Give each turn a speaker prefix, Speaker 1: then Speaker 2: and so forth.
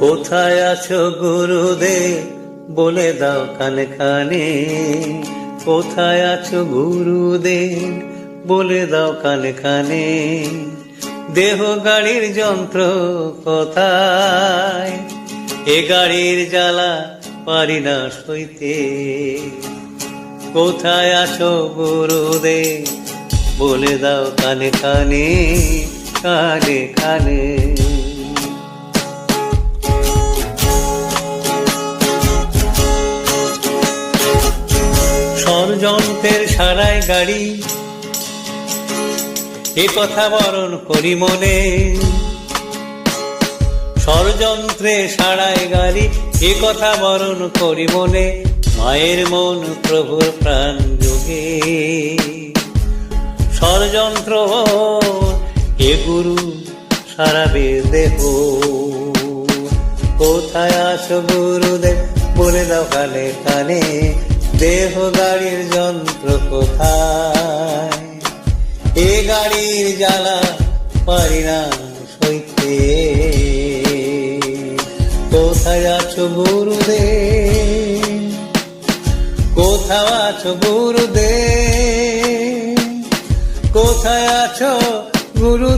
Speaker 1: কোথায় আছো গুরুদেব? বলে দাও কানে কানে কোথায় আছো গুরুদেব? বলে দাও কানে কানে দেহ গাড়ির যন্ত্র কোথায়? এ গাড়ির জ্বালা পারি না সইতে। কোথায় আছো গুরুদেব? বলে দাও কানে কানে কানে কানে। ষড়যন্ত্রের সারায় গাড়ি। এ কথা বরণ করি মনে। ষড়যন্ত্রে সারায় গাড়ি, এ কথা বরণ করি মনে। মায়ের মন প্রভুর প্রাণ যোগে। ষড়যন্ত্র এ গুরু, সারাবে দেহ। কোথায় আছো গুরুদেব, বলে দাও কানে কানে। দেহ গাড়ির যন্ত্র কোথায়? এ গাড়ির জ্বালা পারি না সইতে। কোথায় আছো গুরুদেব কোথাও আছো গুরুদেব কোথায় আছো গুরুদেব গুরু